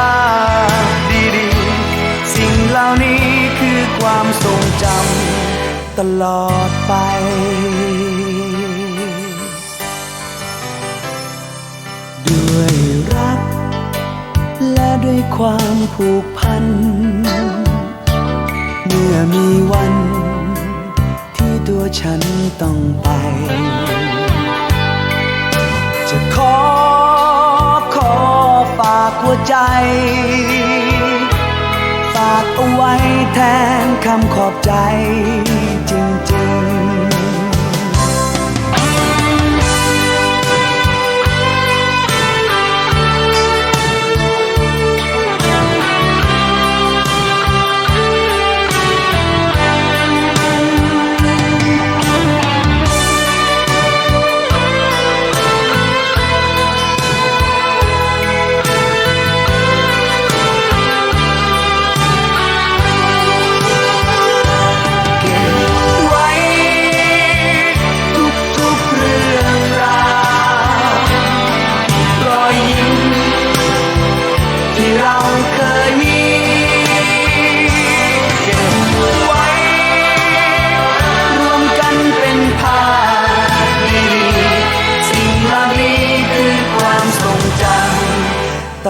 าพดีๆ สิ่งเหล่านี้คือความทรงจำตลอดไปด้วยรัก และด้วยความผูกพัน เมื่อมีวันที่ตัวฉันต้องไป ใจฝากเอาไว้แทนคำขอบใจ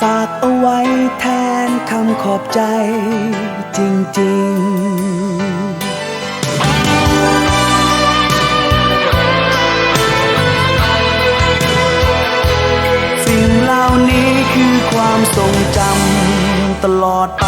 ฝากเอาไว้แทนคำขอบใจจริงๆสิ่งเหล่านี้คือความทรงจำตลอดไป